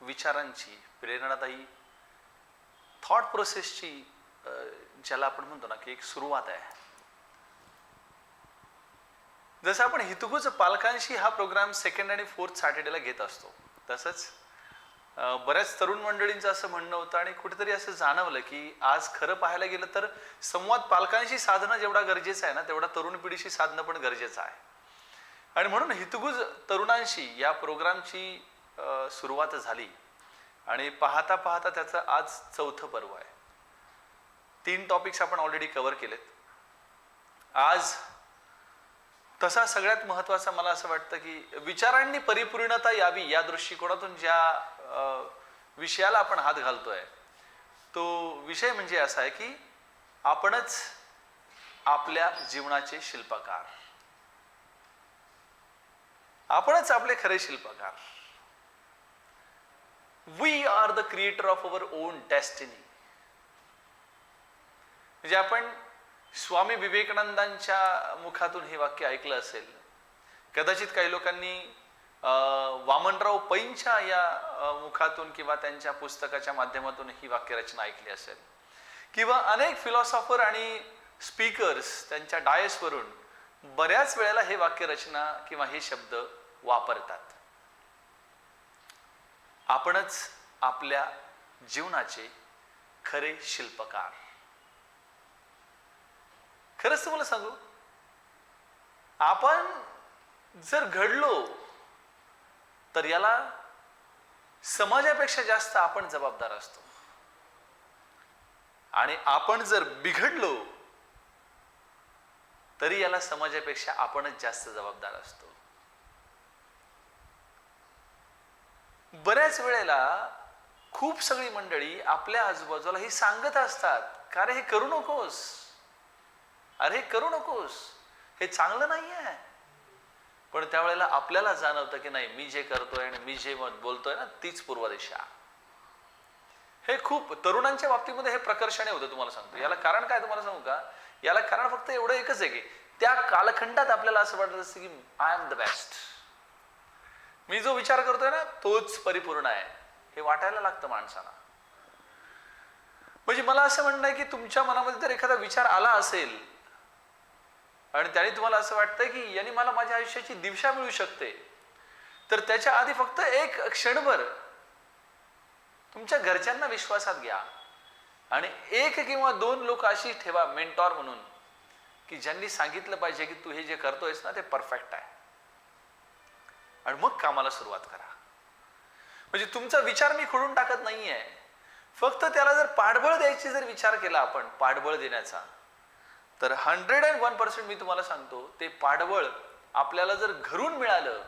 विचारांची प्रेरणादायी थॉट प्रोसेसची ज्याला आपण म्हणतो ना की एक सुरुवात आहे. जसं आपण हितगुज पालकांशी हा प्रोग्राम सेकंड आणि फोर्थ सॅटर्डेला घेत असतो तसंच बऱ्याच तरुण मंडळींचं असं म्हणणं होतं आणि कुठेतरी असं जाणवलं की आज खरं पाहायला गेलं तर संवाद पालकांशी साधणं जेवढा गरजेचं आहे ना तेवढा तरुण पिढीशी साधणं पण गरजेचं आहे. आणि म्हणून हितगुज तरुणांशी या प्रोग्रामची सुरुवात झाली. आणि पाहता पाहता त्याचं आज चौथं पर्व आहे. तीन टॉपिक्स आपण ऑलरेडी कव्हर केलेत. आज तसा सगळ्यात महत्त्वाचा मला असं वाटतं की विचारांनी परिपूर्णता यावी या दृष्टिकोनातून ज्या विषयाला आपण हात घालतोय तो विषय म्हणजे असा आहे की आपणच आपल्या जीवनाचे शिल्पकार. आपणच आपले खरे शिल्पकार. We are the creator of our own destiny म्हणजे आपण स्वामी विवेकानंदांच्या मुखातून हे वाक्य ऐकलं असेल कदाचित काही लोकांनी वामनराव पैंच्या या मुखातून किंवा त्यांच्या पुस्तकाच्या माध्यमातून ही वाक्यरचना ऐकली असेल. किंवा अनेक फिलॉसॉफर आणि स्पीकर्स त्यांच्या डायसवरून बऱ्याच वेळेला हे वाक्यरचना किंवा हे शब्द वापरतात. आपणच आपल्या जीवनाचे खरे शिल्पकार. खरंच तुम्हाला सांगू? आपण जर घडलो तर याला समाजापेक्षा जास्त आपण जबाबदार असतो. आणि आपण जर बिघडलो तरी याला समाजापेक्षा आपणच जास्त जबाबदार असतो. बऱ्याच वेळेला खूप सगळी मंडळी आपल्या आजूबाजूला हे सांगत असतात का अरे हे करू नकोस? अरे हे करू नकोस? हे चांगलं नाही आहे पण त्यावेळेला आपल्याला जाणवतं की नाही मी जे करतोय आणि मी जे मत बोलतोय ना तीच पूर्व दिशा हे खूप तरुणांच्या बाबतीमध्ये हे प्रकर्षाने होतं तुम्हाला सांगतो. याला कारण काय तुम्हाला सांगू का? याला कारण फक्त एवढं एकच आहे की त्या कालखंडात आपल्याला असं वाटत असतं की आय एम द बेस्ट मी जो विचार करतोय ना तोच परिपूर्ण आहे. हे वाटायला लागतं माणसाला. म्हणजे मला असं म्हणणं आहे की तुमच्या मनामध्ये जर एखादा विचार आला असेल आणि त्याने तुम्हाला असं वाटतं की यांनी मला माझ्या आयुष्याची दिशा मिळू शकते तर त्याच्या आधी फक्त एक क्षणभर तुमच्या घरच्यांना विश्वासात घ्या. आणि एक किंवा दोन लोक अशी ठेवा मेंटॉर म्हणून की ज्यांनी सांगितलं पाहिजे की तू हे जे करतोयस ना ते परफेक्ट आहे. आणि मग कामाला सुरुवात करा. म्हणजे तुमचा विचार मी खोडून टाकत नाहीये. फक्त त्याला जर पाठबळ द्यायची जर विचार केला आपण पाठबळ देण्याचा तर हंड्रेड अँड वन पर्सेंट मी तुम्हाला सांगतो ते पाठबळ आपल्याला जर घरून मिळालं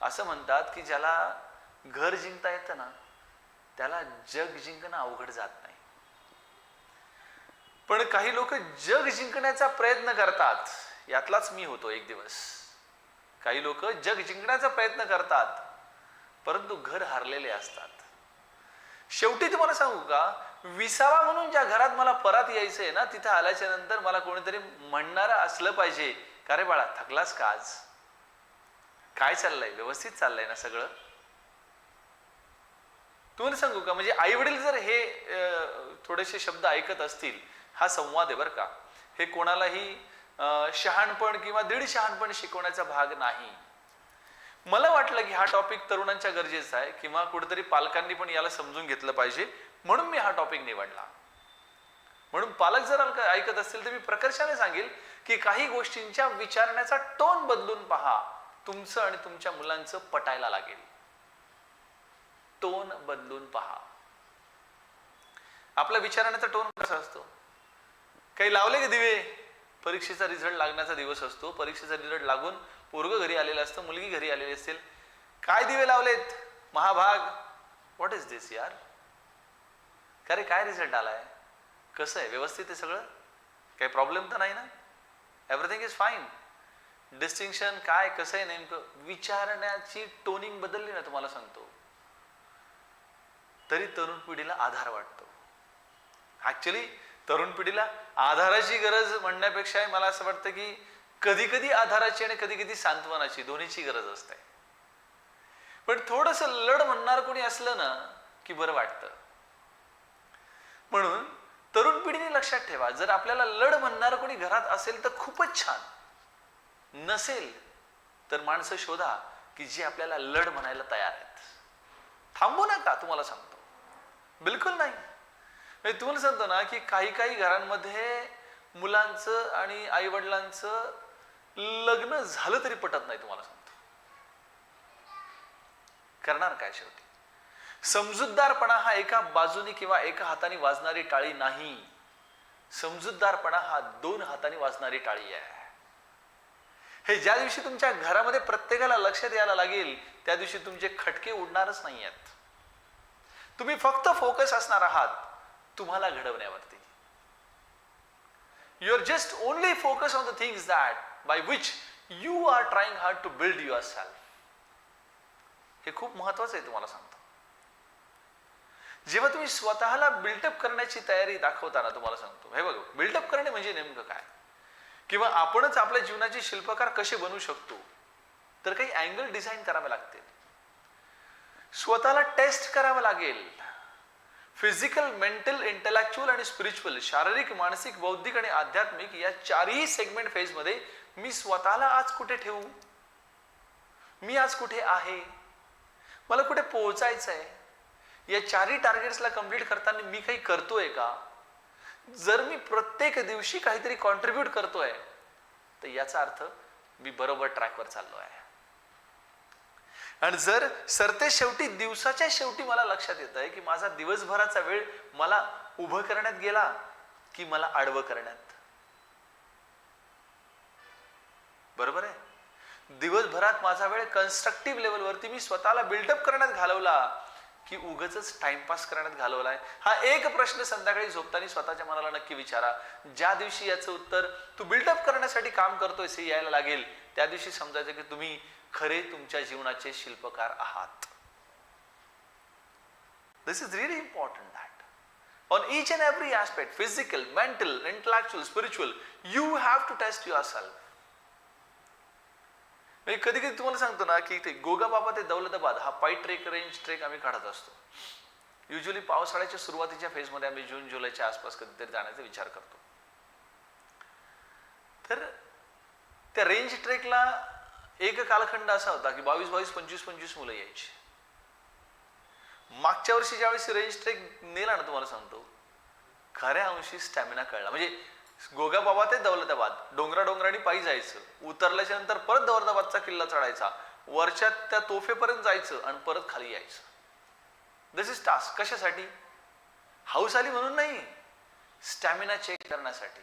असं म्हणतात की ज्याला घर जिंकता येतं ना त्याला जग जिंकणं अवघड जात नाही. पण काही लोक जग जिंकण्याचा प्रयत्न करतात यातलाच मी होतो एक दिवस. काही लोक जग जिंकण्याचा प्रयत्न करतात परंतु घर हारलेले असतात. शेवटी तुम्हाला सांगू का विसावा म्हणून ज्या घरात मला परत यायचंय ना तिथं आल्याच्यानंतर मला कोणीतरी म्हणणार असलं पाहिजे. का रे बाळा थकलास का आज? काय चाललंय? व्यवस्थित चाललंय ना सगळं? तुम्हाला सांगू का म्हणजे आई वडील जर हे अं, थोडेसे शब्द ऐकत असतील हा संवाद आहे बरं का. हे कोणालाही शहाणपण किंवा दीड शहाणपण शिकवण्याचा भाग नाही. मला वाटलं की हा टॉपिक तरुणांच्या गरजेचा आहे किंवा कुठेतरी पालकांनी पण याला समजून घेतलं पाहिजे म्हणून मी हा टॉपिक निवडला. म्हणून पालक जर ऐकत असतील तर मी प्रकर्षाने सांगेल की काही गोष्टींच्या विचारण्याचा टोन बदलून पहा. तुमचं आणि तुमच्या मुलांचं पटायला लागेल. टोन बदलून पहा. आपला विचारण्याचा टोन कसा असतो? काही लावले का दिवे? परीक्षेचा रिझल्ट लागण्याचा दिवस असतो. परीक्षेचा रिझल्ट लागून पोरग घरी आलेलं असतं मुलगी घरी आलेली असेल काय दिवे लावलेत? महाभाग. व्हॉट इज दिस यार? का रे काय रिझल्ट आलाय? कसं आहे? व्यवस्थित आहे सगळं? काही प्रॉब्लेम तर नाही ना? एव्हरीथिंग इज फाईन डिस्टिंक्शन काय कसं आहे नेमकं? विचारण्याची टोनिंग बदलली ना तुम्हाला सांगतो. तरी तरुण पिढीला आधार वाटतो. ऍक्च्युली तरुण पिढीला आधाराची गरज म्हणण्यापेक्षा मला असं वाटतं की कधी कधी आधाराची आणि कधी कधी सांत्वनाची दोन्हीची गरज असते. पण थोडस लढ म्हणणार कोणी असलं ना की बरं वाटतं. म्हणून तरुण पिढीने लक्षात ठेवा जर आपल्याला लढ म्हणणार कोणी घरात असेल तर खूपच छान. नसेल तर माणसं शोधा की जी आपल्याला लढ म्हणायला तयार आहेत. थांबू नका तुम्हाला सांगतो. बिलकुल नाही. म्हणजे तुम्हाला सांगतो ना की काही काही घरांमध्ये मुलांचं आणि आई वडिलांचं लग्न झालं तरी पटत नाही तुम्हाला सांगतो. करणार काय शेवटी? समजूतदारपणा हा एका बाजूने किंवा एका हाताने वाजणारी टाळी नाही. समजूतदारपणा हा दोन हाताने वाजणारी टाळी आहे. हे ज्या दिवशी तुमच्या घरामध्ये प्रत्येकाला लक्षात यायला लागेल त्या दिवशी तुमचे खटके उडणारच नाही आहेत तुम्ही फक्त फोकस असणार आहात. तुम्हाला घडवण्यावरती. You are just only focus on the things that by which you are trying hard to build yourself हे खूप महत्वाचं आहे तुम्हाला सांगतो. जेव्हा तुम्ही स्वतःला बिल्टअप करण्याची तयारी दाखवताना तुम्हाला सांगतो. हे बघा बिल्टअप करणे म्हणजे नेमकं काय? किंवा आपणच आपल्या जीवनाचे शिल्पकार कसे बनवू शकतो? तर काही अँगल डिझाईन करावे लागतील. स्वतःला टेस्ट करावं लागेल. फिजिकल मेंटल इंटेलेक्च्युअल आणि स्पिरिच्युअल शारीरिक मानसिक बौद्धिक आणि आध्यात्मिक या चारही सेगमेंट फेजमध्ये मी स्वतःला आज कुठे ठेवू? मी आज कुठे आहे? मला कुठे पोहोचायचं आहे या चारही टार्गेट्सला कंप्लीट करताना मी काही करतोय का? जर मी प्रत्येक दिवशी काहीतरी कॉन्ट्रीब्यूट करतोय तर याचा अर्थ मी बरोबर ट्रॅकवर चाललो आहे आणि जर सरते शेवटी दिवसाच्या शेवटी मला लक्षात येत आहे की माझा दिवसभराचा वेळ मला उभं करण्यात गेला की मला आडवं करण्यात? बरोबर आहे? दिवसभरात माझा वेळ कन्स्ट्रक्टिव्ह लेवलवरती मी स्वतःला बिल्डअप करण्यात घालवला की उगच टाइमपास करण्यात घालवलाय. हा एक प्रश्न संध्याकाळी झोपताना स्वतःच्या मनाला नक्की विचारा. ज्या दिवशी याचं उत्तर तू बिल्डअप करण्यासाठी काम करतोय हे यायला लागेल त्या दिवशी समजायचं की तुम्ही खरे तुमच्या जीवनाचे शिल्पकार आहात. This is really important that on each and every every physical mental intellectual spiritual you have to test yourself म्हणजे कधी कधी तुम्हाला सांगतो ना की ते गोगा बाबा ते दौलताबाद हा पाय ट्रेक रेंज ट्रेक आम्ही काढत असतो. युजली पावसाळ्याच्या सुरुवातीच्या फेजमध्ये आम्ही जून जुलैच्या आसपास कधीतरी जाण्याचा विचार करतो. तर त्या रेंज ट्रेकला एक कालखंड असा होता की बावीस बावीस पंचवीस पंचवीस मुलं यायची. मागच्या वर्षी ज्यावेळेस रेंज ट्रेक नेला ना तुम्हाला सांगतो खऱ्या अंशी स्टॅमिना कळला. म्हणजे गोगा बाबा ते दौलताबाद. डोंगरा डोंगराने पायी जायचं. उतरल्याच्या नंतर परत दौलताबादचा किल्ला चढायचा. वरच्या त्या तोफेपर्यंत जायचं आणि परत खाली यायचं. दिस इज टास्क कशासाठी? हाऊस आली म्हणून नाही. स्टॅमिना चेक करण्यासाठी.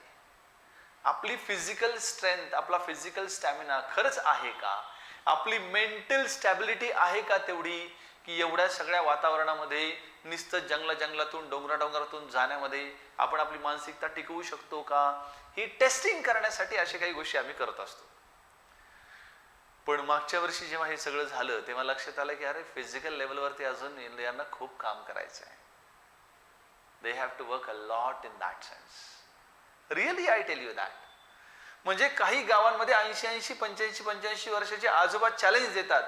आपली फिजिकल स्ट्रेंथ आपला फिजिकल स्टॅमिना खरंच आहे का? आपली मेंटल स्टॅबिलिटी आहे का तेवढी? की एवढ्या सगळ्या वातावरणामध्ये नुसतं जंगला जंगलातून डोंगरा डोंगरातून जाण्यामध्ये आपण आपली मानसिकता टिकवू शकतो का? ही टेस्टिंग करण्यासाठी अशा काही गोष्टी आम्ही करत असतो. पण मागच्या वर्षी जेव्हा हे सगळं झालं तेव्हा लक्षात आलं की अरे फिजिकल लेवलवरती अजून यांना खूप काम करायचं आहे they have to work a lot in that sense really I tell you that म्हणजे काही गावांमध्ये ऐंशी ऐंशी पंच्याऐंशी पंच्याऐंशी वर्षाचे आजोबा चॅलेंज देतात.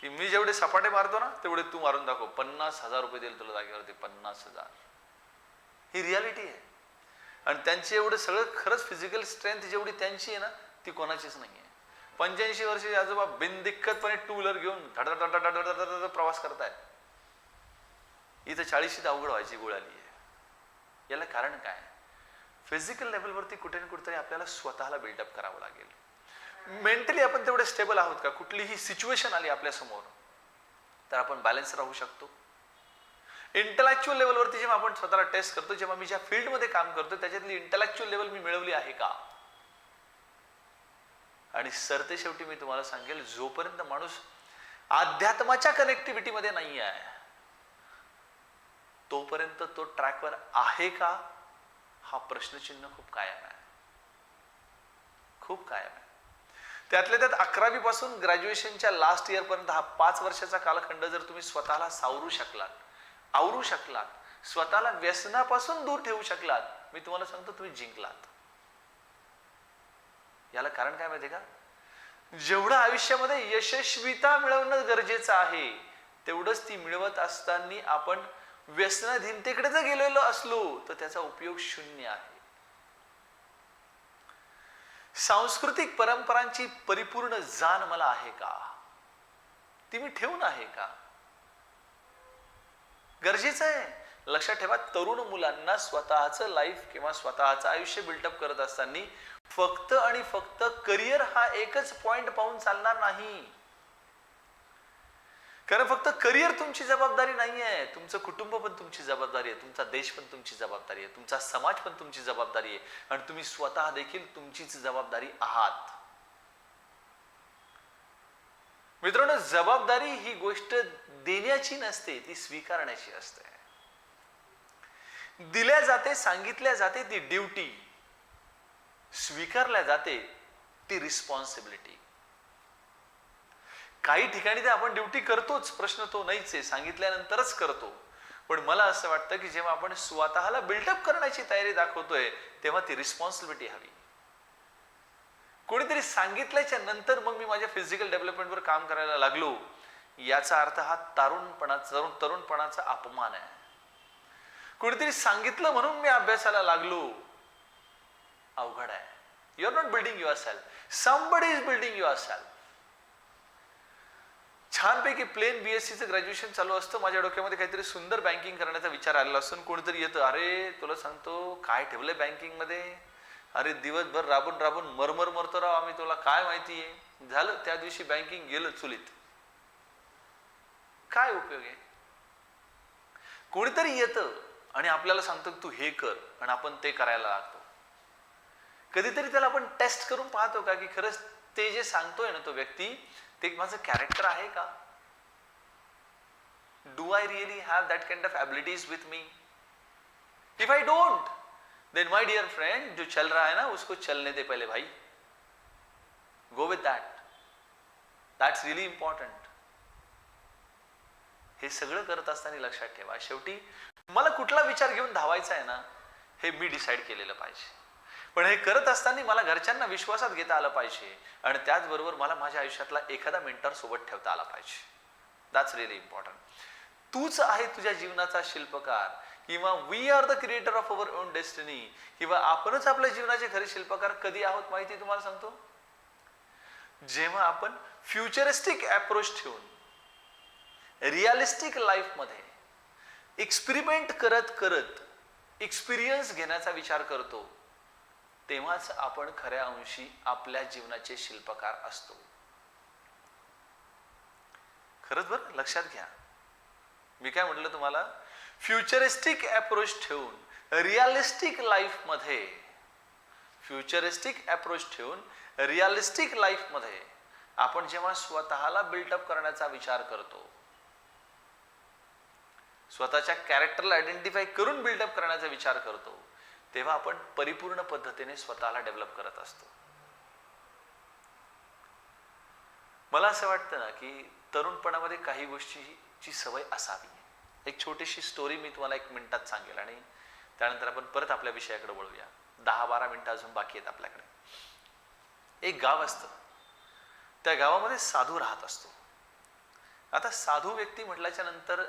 की मी जेवढे सपाटे मारतो ना तेवढे तू मारून दाखव. पन्नास हजार रुपये देईल तुला जागेवरती पन्नास हजार. ही रियालिटी आहे. आणि त्यांची एवढं सगळं खरंच फिजिकल स्ट्रेंथ जेवढी त्यांची आहे ना ती कोणाचीच नाही आहे पंच्याऐंशी वर्षाचे आजोबा बिनदिक्कतपणे टू व्हीलर घेऊन धडधड प्रवास करतायत. इथं चाळीशीत अवघड व्हायची गोळ आली आहे. याला कारण काय? फिजिकल लेवलवरती कुठे ना कुठेतरी आपल्याला स्वतःला बिल्डअप करावं लागेल. मेंटली आपण तेवढे स्टेबल आहोत का? कुठलीही सिच्युएशन आली आपल्यासमोर तर आपण बॅलन्स राहू शकतो. इंटलेक्च्युअल लेवलवरती जेव्हा आपण स्वतःला टेस्ट करतो जेव्हा मी ज्या फील्डमध्ये काम करतो त्याच्यातली इंटलेक्च्युअल लेवल मी मिळवली आहे का? आणि सरते शेवटी मी तुम्हाला सांगेल जोपर्यंत माणूस अध्यात्माच्या कनेक्टिव्हिटीमध्ये नाही आहे तोपर्यंत तो ट्रॅकवर आहे का? हा प्रश्नचिन्ह खूप कायम आहे. खूप कायम आहे. त्यातल्या त्यात अकरावी पासून ग्रॅज्युएशनच्या लास्ट इयर पर्यंत हा पाच वर्षाचा कालखंड जर तुम्ही स्वतःला सावरू शकलात आवरू शकलात स्वतःला व्यसनापासून दूर ठेवू शकलात मी तुम्हाला सांगतो तुम्ही जिंकलात. याला कारण काय माहिती का? जेवढं आयुष्यामध्ये यशस्वीता मिळवणं गरजेचं आहे तेवढंच ती मिळवत असताना आपण व्यसनाधीनतेकडे जर गेलेलो असलो तर त्याचा उपयोग शून्य आहे. सांस्कृतिक परंपरांची परिपूर्ण जाण मला आहे का? ती मी ठेवून आहे का? गरजेचं आहे. लक्षात ठेवा तरुण मुलांना स्वतःचं लाईफ किंवा स्वतःचं आयुष्य बिल्टअप करत असताना फक्त आणि फक्त करिअर हा एकच पॉइंट पाहून चालणार नाही. कारण फक्त करिअर तुमची जबाबदारी नाही आहे तुमचं कुटुंब पण तुमची जबाबदारी आहे. तुमचा देश पण तुमची जबाबदारी आहे. तुमचा समाज पण तुमची जबाबदारी आहे. आणि तुम्ही स्वतः देखील तुमचीच जबाबदारी आहात. मित्रांनो जबाबदारी ही गोष्ट देण्याची नसते ती स्वीकारण्याची असते. दिल्या जाते सांगितल्या जाते ती ड्युटी. स्वीकारल्या जाते ती रिस्पॉन्सिबिलिटी. काही ठिकाणी ते आपण ड्युटी करतोच प्रश्न तो नाहीच आहे. सांगितल्यानंतरच करतो. पण मला असं वाटतं की जेव्हा आपण स्वतःला बिल्डअप करण्याची तयारी दाखवतोय तेव्हा ती रिस्पॉन्सिबिलिटी हवी. कोणीतरी सांगितल्याच्या नंतर मग मी माझ्या फिजिकल डेव्हलपमेंटवर काम करायला लागलो याचा अर्थ हा तारुणपणा तरुण तरुणपणाचा अपमान आहे. कोणीतरी सांगितलं म्हणून मी अभ्यासाला लागलो अवघड आहे. You are not building yourself somebody is building yourself छानपैकी प्लेन बीएससीचं ग्रॅज्युएशन चालू असतं. माझ्या डोक्यामध्ये काहीतरी सुंदर बँकिंग करण्याचा विचार आलेला असून कोणीतरी येतं अरे तुला सांगतो काय ठेवलंय बँकिंगमध्ये? अरे दिवसभर राबून राबून मरमर मरतो राव आम्ही तुला काय माहिती आहे झालं त्या दिवशी बँकिंग गेलं चुलीत. काय उपयोग आहे? कोणीतरी येतं आणि आपल्याला सांगतो तू हे कर आणि आपण ते करायला लागतो. कधीतरी त्याला आपण टेस्ट करून पाहतो का की खरंच ते जे सांगतोय ना तो व्यक्ती ते माझं कॅरेक्टर आहे का? Do I really have that kind of abilities with me if I don't then my dear friend जो चल रहा है ना उसको चलने दे पहले भाई। Go with that that's really important हे सगळं करत असताना लक्षात ठेवा. शेवटी मला कुठला विचार घेऊन धावायचा आहे ना हे मी डिसाईड केलेलं पाहिजे. पण हे करत असताना मला घरच्यांना विश्वासात घेता आलं पाहिजे. आणि त्याचबरोबर मला माझ्या आयुष्यातला एखादा मेंटर सोबत ठेवता आला पाहिजे. दॅट्स रिअली इम्पॉर्टंट तूच आहे तुझ्या जीवनाचा शिल्पकार किंवा we are the creator of our own destiny किंवा आपणच आपल्या जीवनाचे खरे शिल्पकार कधी आहोत माहिती तुम्हाला सांगतो? जेव्हा आपण फ्युचरिस्टिक अप्रोच ठेवून रिअलिस्टिक लाईफमध्ये एक्सपेरिमेंट करत करत एक्सपिरियन्स घेण्याचा विचार करतो तेव्हाच आपण खऱ्या अंशी आपल्या जीवनाचे शिल्पकार असतो. खरंच बरं? लक्षात घ्या. मी काय म्हटलं तुम्हाला? फ्युचरिस्टिक अप्रोच ठेवून रिअलिस्टिक लाईफमध्ये फ्युचरिस्टिक अप्रोच ठेवून रिअलिस्टिक लाईफमध्ये आपण जेव्हा स्वतःला बिल्टअप करण्याचा विचार करतो स्वतःच्या कॅरेक्टरला आयडेंटिफाय करून बिल्डअप करण्याचा विचार करतो तेव्हा आपण परिपूर्ण पद्धतीने स्वतःला डेव्हलप करत असतो. मला असं वाटतं ना की तरुणपणामध्ये काही गोष्टीची सवय असावी. एक छोटीशी स्टोरी मी तुम्हाला एक मिनिटात सांगेल आणि त्यानंतर आपण परत आपल्या विषयाकडे वळूया. दहा बारा मिनिटं अजून बाकी आहेत आपल्याकडे. एक गाव असतं. त्या गावामध्ये साधू राहत असतो. आता साधू व्यक्ती म्हटल्याच्या नंतर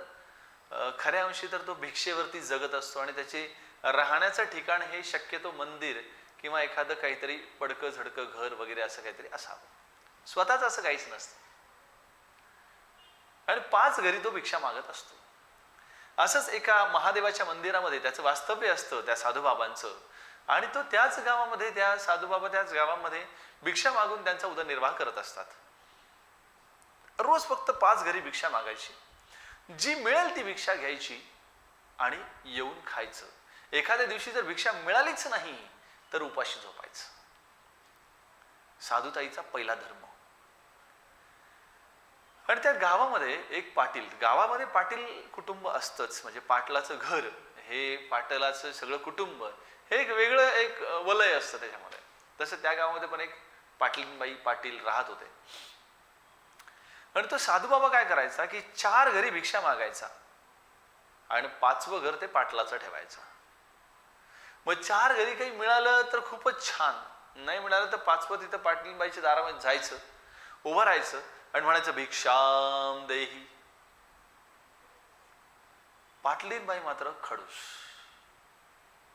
खऱ्या अंशी तर तो भिक्षेवरती जगत असतो आणि त्याचे राहण्याचं ठिकाण हे शक्यतो मंदिर किंवा एखादं काहीतरी पडकं झडकं घर वगैरे असं काहीतरी असावं. स्वतःच असं काहीच नसतं. आणि पाच घरी तो भिक्षा मागत असतो. असंच एका महादेवाच्या मंदिरामध्ये त्याचं वास्तव्य असतं त्या साधूबाबांचं आणि तो त्याच गावामध्ये त्या साधूबाबा त्याच गावामध्ये भिक्षा मागून त्यांचा उदरनिर्वाह करत असतात. रोज फक्त पाच घरी भिक्षा मागायची. जी मिळेल ती भिक्षा घ्यायची आणि येऊन खायचं. एखाद्या दिवशी जर भिक्षा मिळालीच नाही तर उपाशी झोपायचं. साधुताईचा पहिला धर्म. आणि त्या गावामध्ये एक पाटील गावामध्ये पाटील कुटुंब असतंच म्हणजे पाटलाचं घर हे पाटलाचं सगळं कुटुंब हे एक वेगळं एक वलय असतं त्याच्यामध्ये. तसं त्या गावामध्ये पण एक पाटीलबाई पाटील राहत होते. आणि तो साधूबाबा काय करायचा की चार घरी भिक्षा मागायचा. आणि पाचवं घर ते पाटलाचं ठेवायचं. मग चार घरी काही मिळालं तर खूपच छान. नाही मिळालं तर पाचवं तिथं पाटीलबाईच्या दारामध्ये जायचं उभं राहायचं आणि म्हणायचं भिक्षाम देही. पाटलीनबाई मात्र खडूस.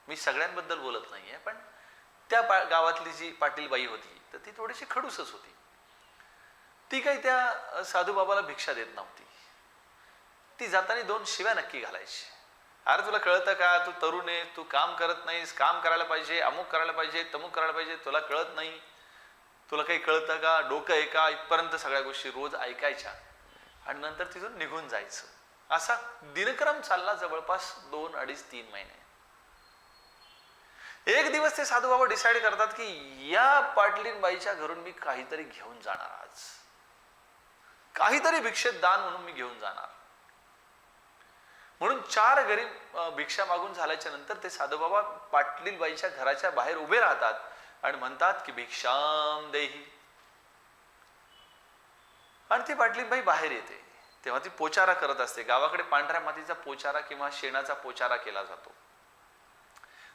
मी सगळ्यांबद्दल बोलत नाहीये पण त्या पा गावातली जी पाटीलबाई होती तर ती थोडीशी खडूसच होती. ती काही त्या साधूबाबाला भिक्षा देत नव्हती. ती जाताना दोन शिव्या नक्की घालायची. अरे तुला कळतं का? तू तरुण आहे तू काम करत नाहीस काम करायला पाहिजे अमुक करायला पाहिजे तमुक करायला पाहिजे तुला कळत नाही. तुला काही कळतं का? डोकं आहे का? इथपर्यंत सगळ्या गोष्टी रोज ऐकायच्या. आणि नंतर तिथून निघून जायचं. असा दिनक्रम चालला जवळपास दोन अडीच तीन महिने. एक दिवस ते साधू बाबा डिसाईड करतात की या पाटलीन बाईच्या घरून मी काहीतरी घेऊन जाणार आज. काहीतरी भिक्षेत दान म्हणून मी घेऊन जाणार. म्हणून चार गरीब भिक्षा मागून झाल्याच्यानंतर ते साधूबाबा पाटलील बाईच्या घराच्या बाहेर उभे राहतात आणि म्हणतात की भिक्षाम देही. आणि ती पाटलीबाई बाहेर येते. तेव्हा ती पोचारा करत असते. गावाकडे पांढऱ्या मातीचा पोचारा किंवा शेणाचा पोचारा केला जातो.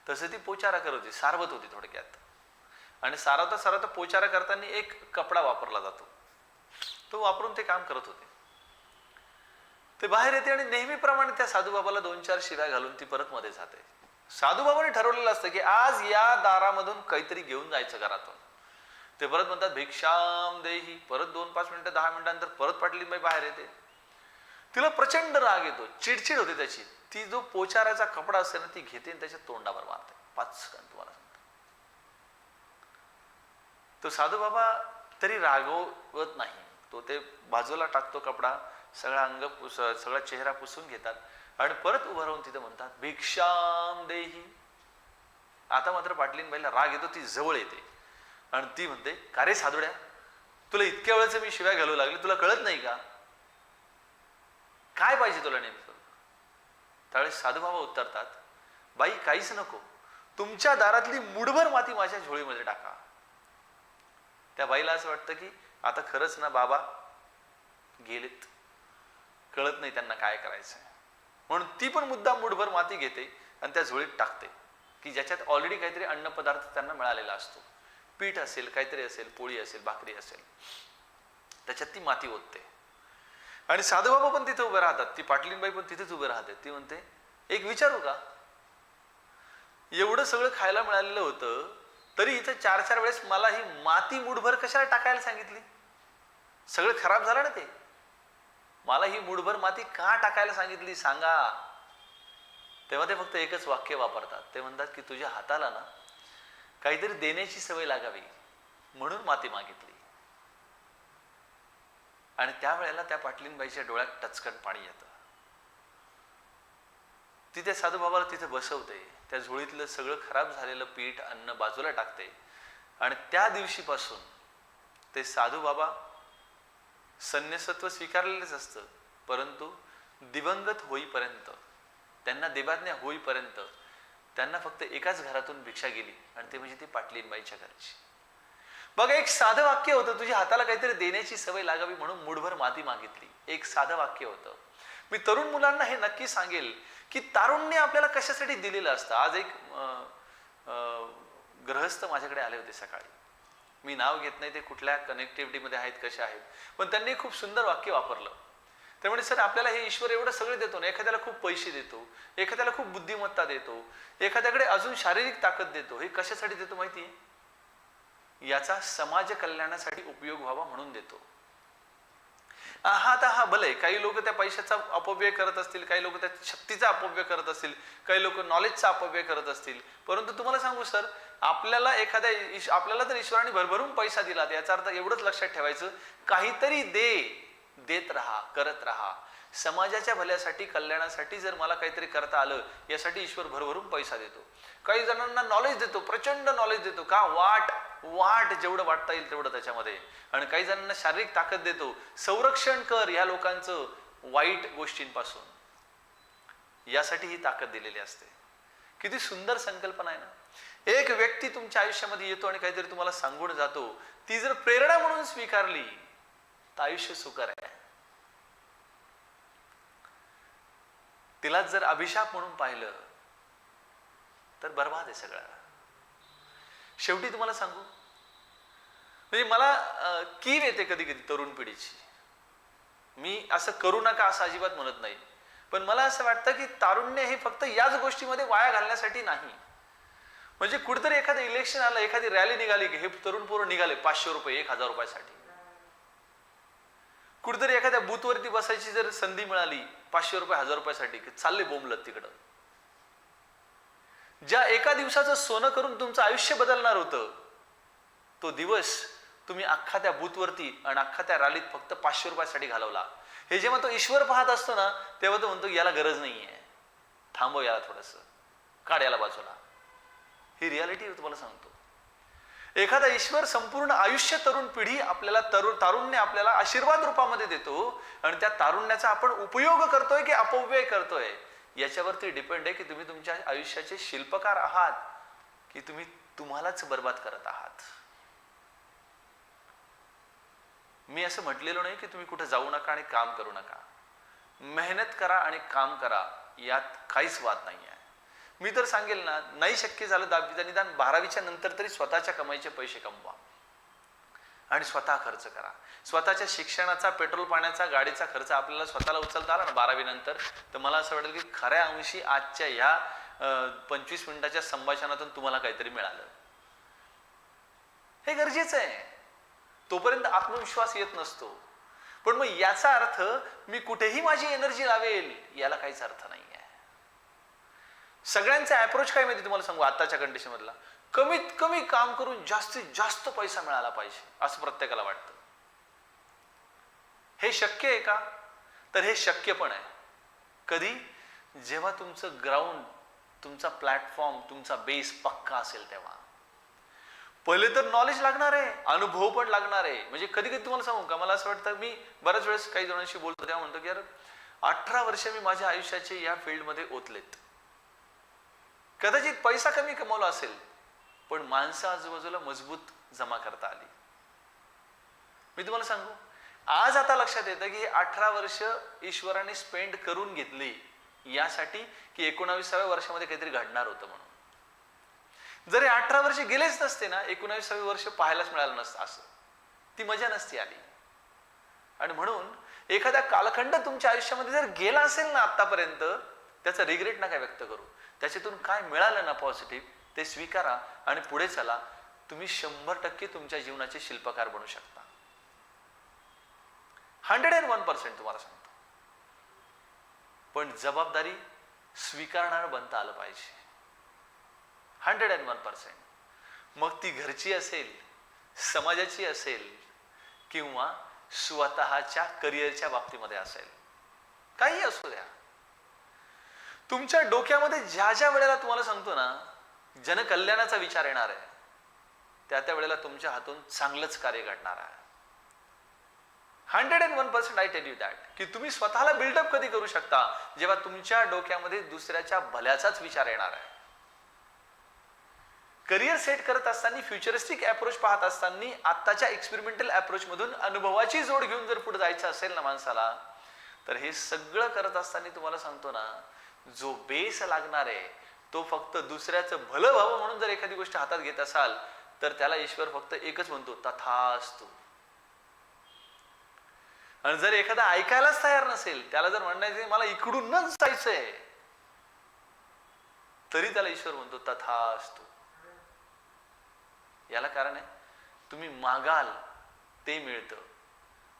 तसे ती पोचारा करत होती. सारवत होती थोडक्यात. आणि सारवता सारवता पोचारा करताना एक कपडा वापरला जातो. तो वापरून ते काम करत होते. ते बाहेर येते आणि नेहमीप्रमाणे त्या साधूबाबाला दोन चार शिव्या घालून ती परत मध्ये जाते. साधूबाबाने ठरवलेलं असतं की आज या दारामधून काहीतरी घेऊन जायचं घरातून. ते परत म्हणतात भिक्षाम देही. परत दोन पाच मिनिटं दहा मिनिटांनंतर परत पाटलीबाई बाहेर येते. तिला प्रचंड राग येतो चिडचिड होते त्याची. ती जो पोचाराचा कपडा असते ना ती घेते आणि त्याच्या तोंडावर मारते. पाच सेकंद तुम्हाला सांगतो. तो साधू बाबा तरी रागवत नाही. तो ते बाजूला टाकतो कपडा. सगळा अंग पुस सगळा चेहरा पुसून घेतात आणि परत उभं राहून तिथं म्हणतात भिक्षाम देही. आता मात्र पाटलीन बाईला राग येतो ती जवळ येते. आणि ती म्हणते का रे साधुड्या? तुला इतक्या वेळेचं मी शिव्या घालू लागले तुला कळत नाही का? काय पाहिजे तुला नेमकं? त्यावेळेस साधूबाबा उत्तरतात बाई काहीच नको. तुमच्या दारातली मुडभर माती माझ्या झोळीमध्ये टाका. त्या बाईला असं वाटतं की आता खरंच ना बाबा गेलेत. कळत नाही त्यांना काय करायचं म्हणून ती पण मुद्दा मुठभर माती घेते आणि त्या झोळीत टाकते. की ज्याच्यात ऑलरेडी काहीतरी अन्न पदार्थ त्यांना मिळालेला असतो. पीठ असेल काहीतरी असेल पोळी असेल भाकरी असेल. त्याच्यात ती माती ओतते. आणि साधूबाबा पण तिथे उभे राहतात. ती पाटलींबाई पण तिथेच उभे राहते ती म्हणते एक विचारू का? एवढं सगळं खायला मिळालेलं होतं तरी इथं चार चार वेळेस मला ही माती मुठभर कशाला टाकायला सांगितली? सगळं खराब झालं ना ते? मला ही मुठभर माती का टाकायला सांगितली सांगा. तेव्हा ते फक्त एकच वाक्य वापरतात. ते म्हणतात की तुझ्या हाताला ना काहीतरी देण्याची सवय लागावी म्हणून माती मागितली. आणि त्यावेळेला त्या पाटलीनबाईच्या डोळ्यात टचकन पाणी येतं. ती त्या साधूबाबाला तिथे बसवते. त्या झोळीतलं सगळं खराब झालेलं पीठ अन्न बाजूला टाकते. आणि त्या दिवशीपासून ते साधूबाबा संन्यसत्व स्वीकारलेलंच असतं. परंतु दिवंगत होईपर्यंत त्यांना देवाज्ञा होईपर्यंत त्यांना फक्त एकाच घरातून भिक्षा गेली आणि ते म्हणजे ती पाटलीनबाईच्या घरची. बघा एक साधं वाक्य होतं तुझ्या हाताला काहीतरी देण्याची सवय लागावी म्हणून मुठभर माती मागितली. एक साधं वाक्य होतं. मी तरुण मुलांना हे नक्की सांगेल की तारुण्य आपल्याला कशासाठी दिलेलं असतं? आज एक अं, ग्रहस्थ माझ्याकडे आले होते सकाळी. मी नाव घेत नाही ते कुठल्या कनेक्टिव्हिटीमध्ये आहेत कसे आहेत. पण त्यांनी खूप सुंदर वाक्य वापरलं. त्यामुळे सर आपल्याला हे ईश्वर एवढं सगळं देतो ना एखाद्याला खूप पैसे देतो एखाद्याला खूप बुद्धिमत्ता देतो एखाद्याकडे अजून शारीरिक ताकद देतो हे कशासाठी देतो माहिती आहे? याचा समाज कल्याणासाठी उपयोग व्हावा म्हणून देतो. हा तर हा भले काही लोक त्या पैशाचा अपव्यय करत असतील काही लोक त्या शक्तीचा अपव्यय करत असतील काही लोक नॉलेजचा अपव्यय करत असतील. परंतु तुम्हाला सांगू सर आपल्याला एखाद्या आपल्याला तर ईश्वराने भरभरून पैसा दिला तर याचा अर्थ एवढंच लक्षात ठेवायचं काहीतरी दे देत राहा करत राहा. समाजाच्या भल्यासाठी कल्याणासाठी जर मला काहीतरी करता आलं यासाठी ईश्वर भरभरून पैसा देतो. काही जणांना नॉलेज देतो प्रचंड नॉलेज देतो. का? वाट वाट जेवढं वाटता येईल तेवढं त्याच्यामध्ये. आणि काही जणांना शारीरिक ताकद देतो. संरक्षण कर या लोकांचं वाईट गोष्टींपासून. यासाठी ही ताकद दिलेली असते. किती सुंदर संकल्पना आहे ना? एक व्यक्ती तुमच्या आयुष्यामध्ये येतो आणि काहीतरी तुम्हाला सांगून जातो. ती जर प्रेरणा म्हणून स्वीकारली तर आयुष्य सुकर आहे. तिला जर अभिशाप म्हणून पाहिलं तर बर्बाद आहे सगळं. शेवटी तुम्हाला सांगू म्हणजे मला कीव येते कधी कधी तरुण पिढीची. मी असं करू नका असं अजिबात म्हणत नाही. पण मला असं वाटतं की तारुण्य हे फक्त याच गोष्टीमध्ये वाया घालण्यासाठी नाही. म्हणजे कुठेतरी एखादं इलेक्शन आलं एखादी रॅली निघाली की हे तरुण पोरं निघाले पाचशे रुपये एक हजार रुपयासाठी. कुठेतरी एखाद्या बूथवरती बसायची जर संधी मिळाली पाचशे रुपये हजार रुपयासाठी की चालले बोंबलत तिकडं. ज्या एका दिवसाचं सोनं करून तुमचं आयुष्य बदलणार होतं तो दिवस तुम्ही अख्खा त्या बूथवरती आणि अख्खा त्या रॅलीत फक्त पाचशे रुपयासाठी घालवला. हे जेव्हा तो ईश्वर पाहत असतो ना तेव्हा तो म्हणतो याला गरज नाहीये. थांबव याला थोडस. काढ याला बाजूला. ही रियालिटी तुम्हाला सांगतो. एखादा ईश्वर संपूर्ण आयुष्य तरुण पिढी आपल्याला तरुण तारुण्य आपल्याला आशीर्वाद रूपामध्ये देतो आणि त्या तारुण्याचा आपण उपयोग करतोय की अपव्यय करतोय याच्यावरती डिपेंड आहे की तुम्ही तुमच्या आयुष्याचे शिल्पकार आहात की तुम्ही तुम्हालाच बर्बाद करत आहात. मी असं म्हटलेलो नाही की तुम्ही कुठे जाऊ नका आणि काम करू नका. मेहनत करा आणि काम करा यात काहीच वाद नाही मी तर सांगेल ना नाही शक्य झालं दहावीचा निदान बारावीच्या नंतर तरी स्वतःच्या कमाईचे पैसे कमवा. आणि स्वतः खर्च करा. स्वतःच्या शिक्षणाचा पेट्रोल पाण्याचा गाडीचा खर्च आपल्याला स्वतःला उचलता आला ना बारावी नंतर तर मला असं वाटेल की खऱ्या अंशी आजच्या ह्या पंचवीस मिनिटाच्या संभाषणातून तुम्हाला काहीतरी मिळालं. हे गरजेचं आहे. तोपर्यंत आत्मविश्वास येत नसतो. पण मग याचा अर्थ मी कुठेही माझी एनर्जी लावेल याला काहीच अर्थ नाही. सगळ्यांचा अप्रोच काय माहिती तुम्हाला सांगू आताच्या कंडिशन मधला? कमीत कमी काम करून जास्तीत जास्त पैसा मिळाला पाहिजे असं प्रत्येकाला वाटतं. हे शक्य आहे का? तर हे शक्य पण आहे. कधी? जेव्हा तुमचं ग्राउंड तुमचा प्लॅटफॉर्म तुमचा बेस पक्का असेल तेव्हा. पहिले तर नॉलेज लागणार आहे अनुभव पण लागणार आहे. म्हणजे कधी कधी तुम्हाला सांगू का? मला असं वाटतं मी बऱ्याच वेळेस काही जणांशी बोलतो तेव्हा म्हणतो की यार अठरा वर्ष मी माझ्या आयुष्याचे या फील्डमध्ये ओतलेत. कदाचित पैसा कमी कमवला असेल पण माणसं आजूबाजूला मजबूत जमा करता आली. मी तुम्हाला सांगू आज आता लक्षात येतं की अठरा वर्ष ईश्वराने स्पेंड करून घेतली यासाठी की एकोणावीसाव्या वर्षामध्ये काहीतरी घडणार होतं म्हणून. जरी अठरा वर्ष गेलेच नसते ना एकोणावीसावे वर्ष पाहायलाच मिळालं नसतं असं. ती मजा नसती आली. आणि म्हणून एखादा कालखंड तुमच्या आयुष्यामध्ये जर गेला असेल ना आतापर्यंत त्याचा रिग्रेट नका व्यक्त करू. त्याच्यातून काय मिळालं ना पॉझिटिव्ह ते स्वीकारा आणि पुढे चला. तुम्ही शंभर टक्के तुमच्या जीवनाचे शिल्पकार बनू शकता. हंड्रेड अँड वन पर्सेंट तुम्हाला सांगतो. पण जबाबदारी स्वीकारणार बनता आलं पाहिजे. हंड्रेड अँड वन पर्सेंट मग ती घरची असेल समाजाची असेल किंवा स्वतःच्या करिअरच्या बाबतीमध्ये असेल. काही असू द्या. तुमच्या डोक्यामध्ये ज्या ज्या वेळेला तुम्हाला सांगतो ना जनकल्याणाचा विचार येणार आहे त्या त्या वेळेला तुमच्या हातून चांगलंच कार्य घडणार आहे. Hundred and one percent I tell you that की तुम्ही स्वतःला बिल्डअप कधी करू शकता जेव्हा तुमच्या डोक्यामध्ये दुसऱ्याच्या भल्याचाच विचार येणार आहे. करिअर सेट करत असताना फ्युचरिस्टिक अप्रोच पाहत असताना आत्ताच्या एक्सपेरिमेंटल अप्रोच मधून अनुभवाची जोड घेऊन जर पुढे जायचं असेल ना माणसाला तर हे सगळं करत असताना तुम्हाला सांगतो ना जो बेस लागणार आहे तो फक्त दुसऱ्याचं भलं व्हावं म्हणून जर एखादी गोष्ट हातात घेत असाल तर त्याला ईश्वर फक्त एकच म्हणतो तथास्तु. आणि जर एखादा ऐकायलाच तयार नसेल त्याला जर म्हणायचं मला इकडूनच जायचंय तरी त्याला ईश्वर म्हणतो तथास्तु. याला कारण आहे तुम्ही मागाल ते मिळतं.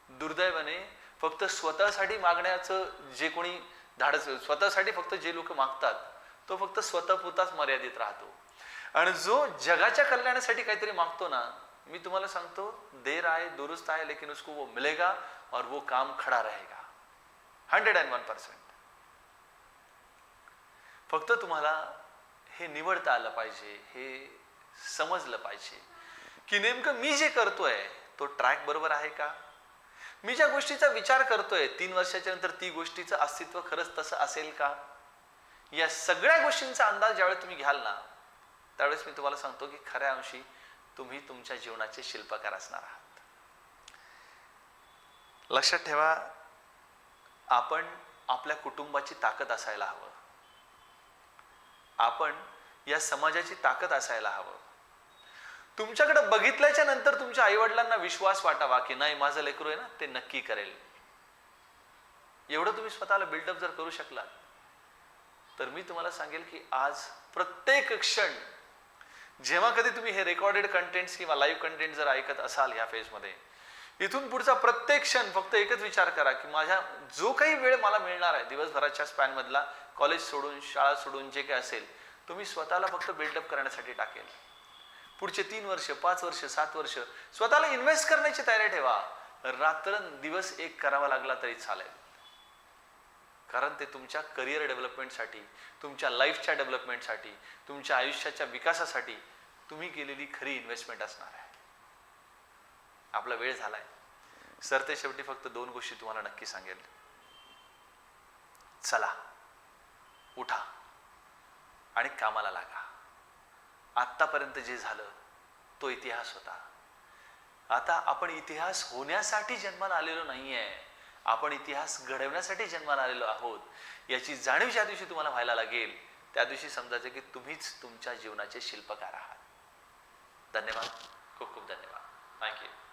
दुर्दैवाने फक्त स्वतःसाठी मागण्याचं जे कोणी धाडस स्वतःसाठी फक्त जे लोक मागतात तो फक्त स्वतःपुरताच मर्यादित राहतो. आणि जो जगाच्या कल्याणासाठी काहीतरी मागतो ना मी तुम्हाला सांगतो देर आहे दुरुस्त आहे लेकिन उसको वो मिलेगा और वो काम खड़ा रहेगा. Hundred and one percent. फक्त तुम्हाला हे निवडता आलं पाहिजे हे समजलं पाहिजे की नेमकं मी जे करतोय तो ट्रॅक बरोबर आहे का? मी ज्या गोष्टीचा विचार करतोय तीन वर्षाच्या नंतर ती गोष्टीचं अस्तित्व खरंच तसं असेल का? या सगळ्या गोष्टींचा अंदाज ज्यावेळेस तुम्ही घ्याल ना त्यावेळेस मी तुम्हाला सांगतो की खऱ्या अंशी तुम्ही तुमच्या जीवनाचे शिल्पकार असणार आहात. लक्षात ठेवा आपण आपल्या कुटुंबाची ताकद असायला हवं. आपण या समाजाची ताकद असायला हवं. तुमच्याकडे बघितल्याच्या नंतर तुमच्या आईवडिलांना विश्वास वाटावा की नाही माझं लेकरू आहे ना ते नक्की करेल. एवढं तुम्ही स्वतःला बिल्डअप जर करू शकलात तर मी तुम्हाला सांगेल की आज प्रत्येक क्षण जेव्हा कधी तुम्ही हे रेकॉर्डेड कंटेंट्स किंवा लाईव्ह कंटेंट जर ऐकत असाल ह्या फेजमध्ये इथून पुढचा प्रत्येक क्षण फक्त एकच विचार करा की माझ्या जो काही वेळ मला मिळणार आहे दिवसभराच्या स्पॅन मधला कॉलेज सोडून शाळा सोडून जे काही असेल तुम्ही स्वतःला फक्त बिल्डअप करण्यासाठी टाकेल. पुढचे तीन वर्ष पाच वर्ष सात वर्ष स्वतःला इन्व्हेस्ट करण्याची तयारी ठेवा. रात्र दिवस एक करावा लागला तरी चालेल. कारण ते तुमच्या करिअर डेव्हलपमेंटसाठी तुमच्या लाईफच्या डेव्हलपमेंटसाठी तुमच्या आयुष्याच्या विकासासाठी तुम्ही केलेली खरी इन्व्हेस्टमेंट असणार आहे. आपला वेळ झालाय. सर ते शेवटी फक्त दोन गोष्टी तुम्हाला नक्की सांगेल. चला. उठा. आणि कामाला लागा. आत्तापर्यंत जे झालं तो इतिहास होता. आता आपण इतिहास होण्यासाठी जन्माला आलेलो नाहीये. आपण इतिहास घडवण्यासाठी जन्माला आलेलो आहोत. याची जाणीव ज्या दिवशी तुम्हाला व्हायला लागेल त्या दिवशी समजायचं की तुम्हीच तुमच्या जीवनाचे शिल्पकार आहात. धन्यवाद. खूप खूप धन्यवाद. थँक्यू